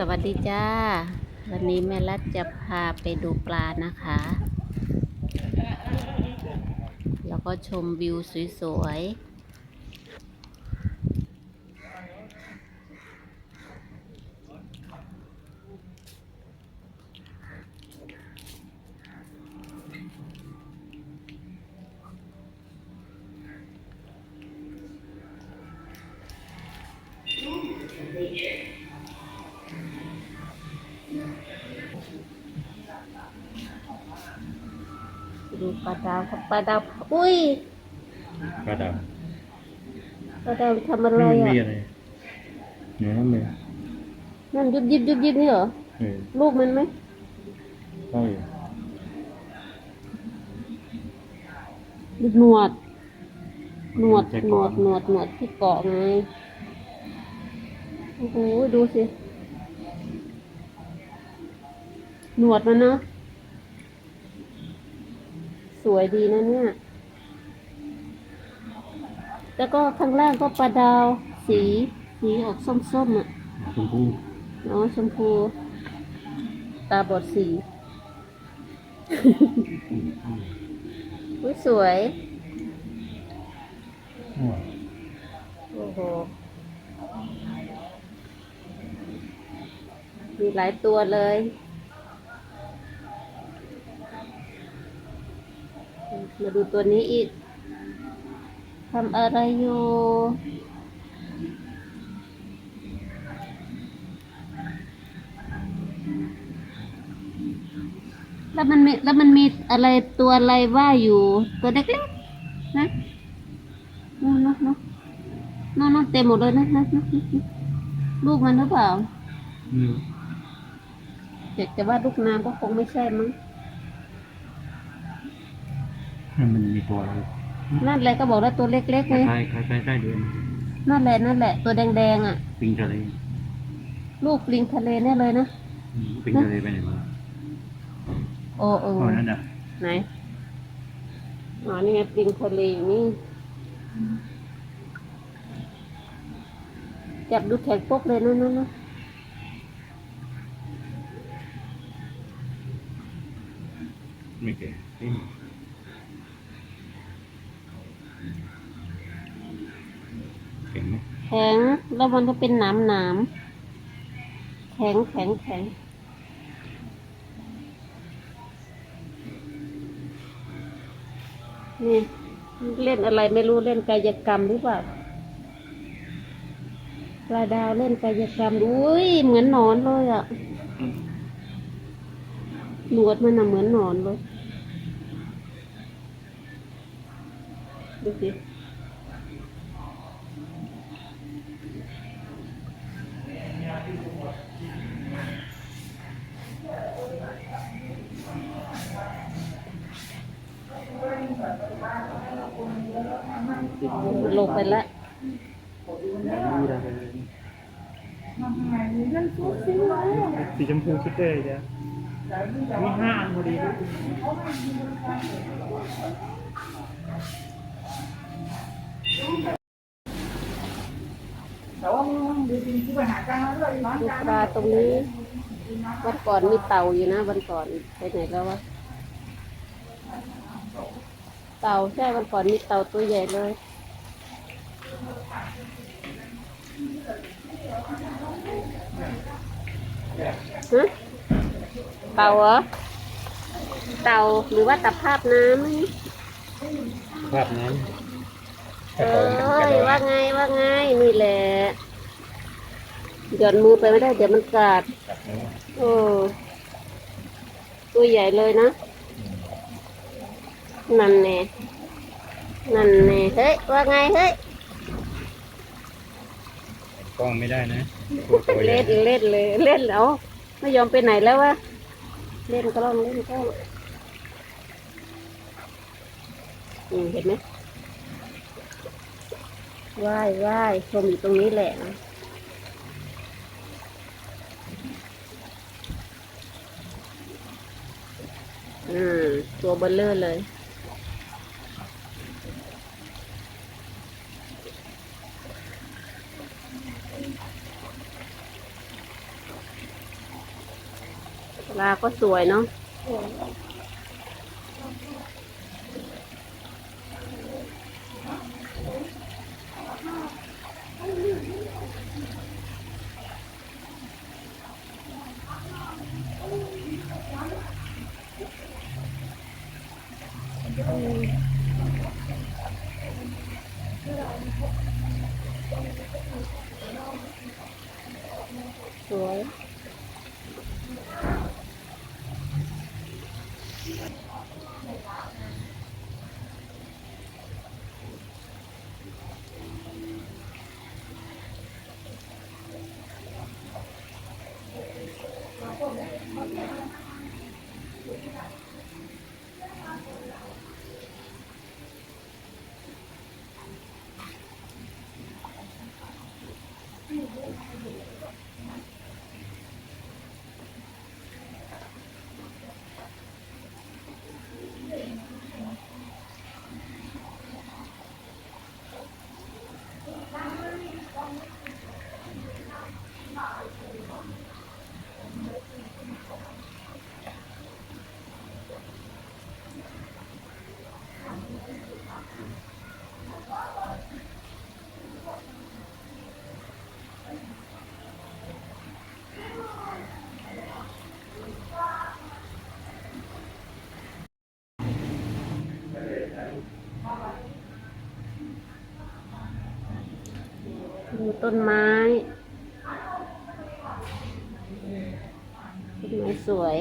สวัสดีจ้า วันนี้แม่รัดจะพาไปดูปลานะคะ แล้วก็ชมวิวสวยๆ ดูปลาดาวครับปลาดาวอุ้ยกระดาษปลาดาวทำอะไรมันอะมีอะไรเนื้อมันนั่นยุบยิบยุบยิบนี่เหรอเออลูกมันไหมเข้าอยู่หนวด หนวดหนวดหนวดหนวดที่เกาะไงโอ้โหดูสิ หนวดมันเนาะส วยดีนะเนี่ย แล้วก็ข้างล่างก็ปลาดาวสีสีออกส้มๆอะชมพู่อ๋อชมพู ตาบอดสีอุ้ยสวยอ้าวโอ้โห มีหลายตัวเลย มาดูตัวนี้อีกทำอะไรอยู่แล้วมันมีแล้วมันมีอะไรตัวอะไรว่ายอยู่ตัวเล็กๆนะนู่นนู่นนู่นนู่นนู่นเต็มหมดเลยนะนะนะนะนะลูกมันหรือเปล่าอืมอยากจะว่าลูกน้ำก็คงไม่ใช่มั้ง มันมีตัวอะไรนั่นแหละก็บอกแล้วตัวเล็กๆคไงล้ายๆคล้ายๆใกล้เดือนนั่นแหละนั่นแหละตัวแดงๆอะ ปิงทะเลลูกปลิงทะเลแน่เลยนะ อืมปิงทะเลไปไหนมาโอ้โอ้อ๋อนั่นน่ะไหนอ๋อนี่ไงปลิงทะเลอยู่นี่ จับดูแข็งปกเลยนั่นนั่นนั่นไม่เก่งเก่งไหม แข็งแล้วมันก็เป็นหนามหนามแข็งแข็งแข็งนี่เล่นอะไรไม่รู้เล่นกายกรรมหรือเปล่าปลาดาวเล่นกายกรรมอุ้ยเหมือนหนอนเลยอะหนวดมันน่ะเหมือนหนอนเลยดูสิ ลงไปแล้วสีชมพูชุดเลยจ้ะมีห้าอันพอดีดูปลาตรงนี้ วันก่อนมีเต่าอยู่นะ วันก่อนไปไหนแล้ววะเต่าใช่วันก่อนมีเต่าตัวใหญ่เลยฮะ เต่าเหรอ เต่าหรือว่าตะภาพน้ำนี่ภาพนั้นเอ้ยว่าไงว่าไงนี่แหละหย่อนมือไปไม่ได้เดี๋ยวมันกัดโอ้ตัวใหญ่เลยนะ นั่นแน่นั่นแน่เฮ้ยว่าไงเฮ้ย กล้องไม่ได้นะเล่นเล่นเลยเล่นแล้วไม่ยอมไปไหนแล้ววะเล่นก็ลองเล่นก็ลองอืมเห็นไหมว่ายว่ายชมอยู่ตรงนี้แหละนะอืมตัวเบลเลอร์เลย ลาก็สวยเนาะสวย ดูต้นไม้ ต้นไม้สวย